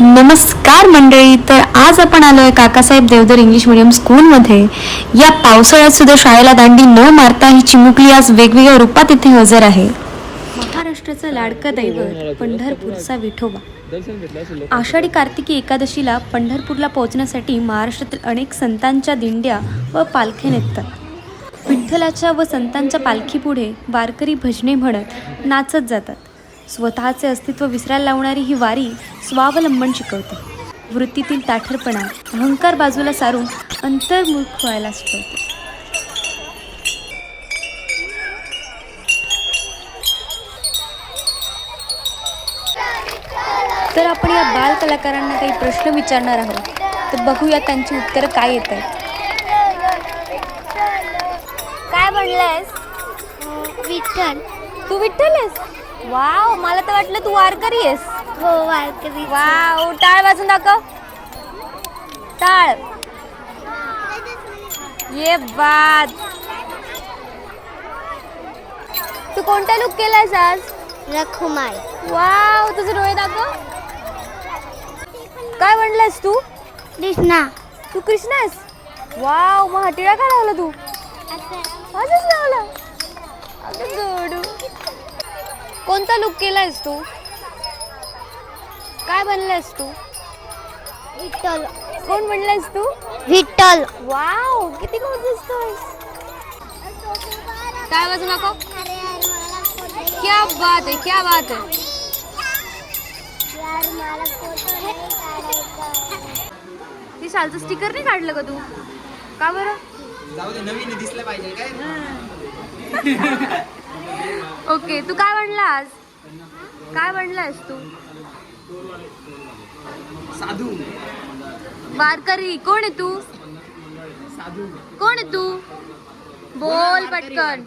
नमस्कार मंडळी तर आज आपण आलो आहे काकासाहेब देवधर इंग्लिश मिडियम स्कूलमध्ये या पावसाळ्यात सुद्धा शाळेला दांडी न मारता ही चिमुकली आज वेगवेगळ्या रूपात इथे हजर आहे. महाराष्ट्राचं लाडकं दैवत पंढरपूरचा विठोबा. आषाढी कार्तिकी एकादशीला पंढरपूरला पोहोचण्यासाठी महाराष्ट्रातील अनेक संतांच्या दिंड्या व पालख्या निघतात. विठ्ठलाच्या व संतांच्या पालखीपुढे वारकरी भजने म्हणत नाचत जातात. स्वतःचे अस्तित्व विसरायला लावणारी ही वारी स्वावलंबन शिकवते. वृत्तीतील ताठरपणा अहंकार बाजूला सारून अंतर्मुख व्हायला शिकवते. तर आपण या बाल कलाकारांना काही प्रश्न विचारणार आहोत. तर बघूया त्यांची उत्तरं काय येत आहेत. काय म्हणलंयस? विठ्ठल. तू विठ्ठल आहेस? वाव मला तर वाटलं तू वारकरी आहेस. हो वारकरी. वाव टाळ वाजून दाखव. टाळ. ये बाद तू कोणता लुक केलायस आज? रखुमाई. वाव तुझे डोळे दाखव. काय म्हणलंस तू? कृष्णा. तू कृष्ण आहेस? वाव मग हटिळा का लावला तू? असंच लावला. अगं गोडू कोणता लुक केलायस तू? काय बनलायस तू? विठ्ठल. कोण बनलायस तू? विठ्ठल. वाव किती गोड दिसतोयस. काय वाजू नको? क्या बात है क्या बात है ती शालचं स्टिकर नाही काढलं का तू? का बरं? जाऊ दे नवीन दिसलं पाहिजे काय? ओके तू काय म्हणला आज काय म्हणलास तू? साधू. वारकरी कोण आहे तू? साधू. कोण आहे तू? बोल पटकन.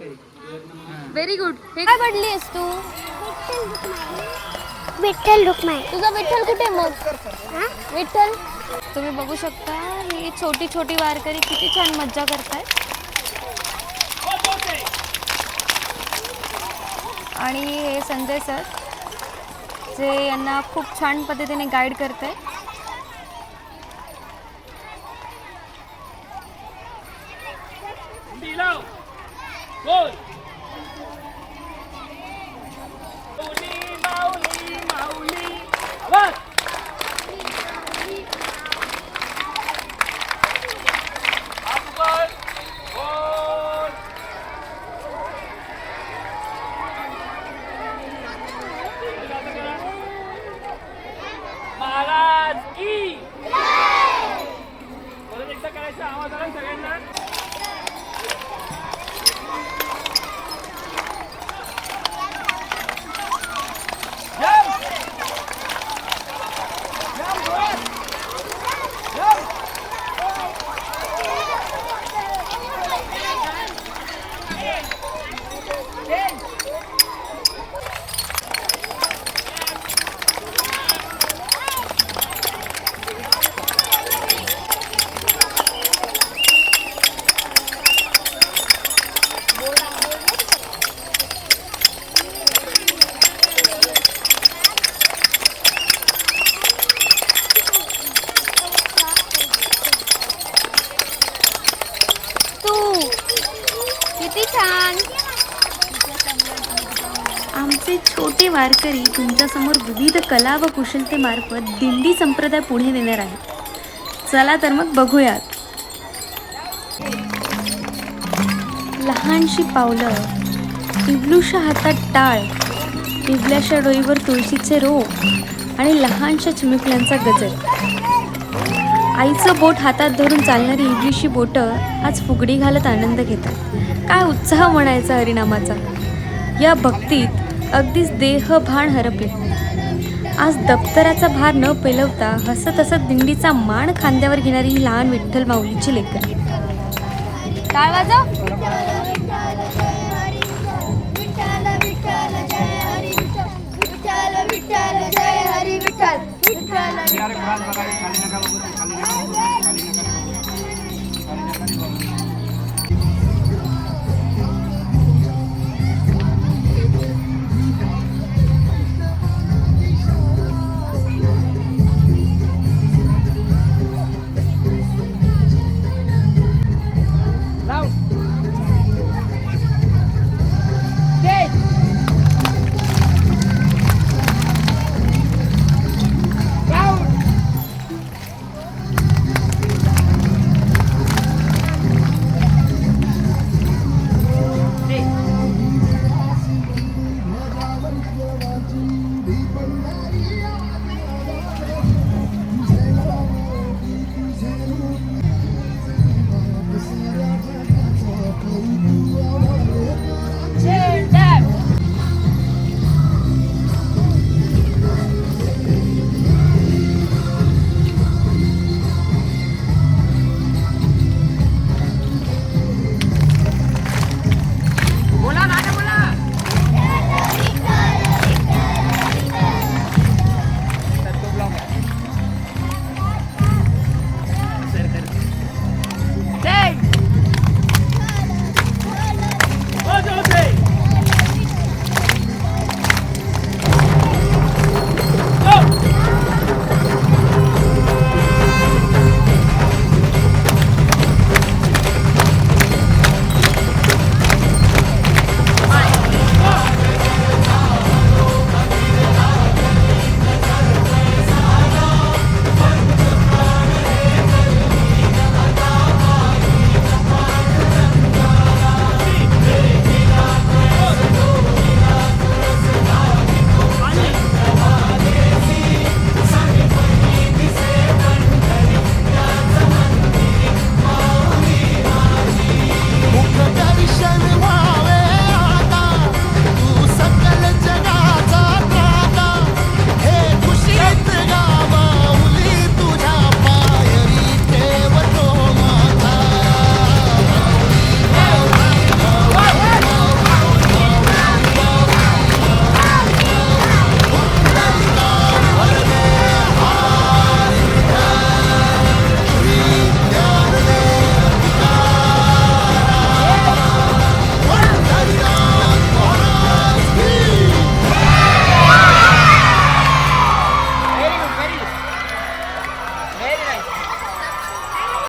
व्हेरी गुड हे काय पडली आहेस तू? विठ्ठल रुक्माई. तुझा विठ्ठल कुठे मग? विठ्ठल? तुम्ही बघू शकता ही छोटी छोटी वारकरी किती छान मज्जा करतायत. आणि हे संजय सर जे यांना खूप छान पद्धतीने गाईड करते माऊली महाराज सगळ्यांना छान. आमचे छोटे वारकरी तुमच्यासमोर विविध कला व कुशलतेमार्फत दिंडी संप्रदाय पुढे नेणार आहेत. चला तर मग बघूयात. लहानशी पावलं इबलूशा हातात टाळ टिबल्याशा डोईवर तुळशीचे रोप आणि लहानशा चिमुकल्यांचा गजर. आईचं बोट हातात धरून चालणारी इवलीशी बोटं आज फुगडी घालत आनंद घेतात. काय उत्साह म्हणायचा हरिनामाचा? या भक्तीत अगदीच देह भान हरपले. आज दप्तराचा भार न पेलवता हसत हसत दिंडीचा मान खांद्यावर घेणारी ही लहान विठ्ठल माऊलीची लेकर. काय वाजव?